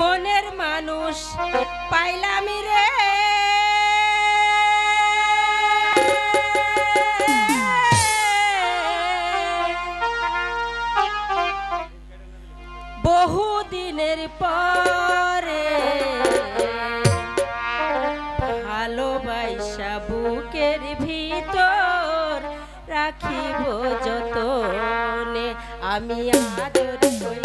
মনের মানুষ পাইলাম রে। বহু দিনের পরে ভালোবাসা বুকের ভিতর রাখিব যতনে আমি আদর করি।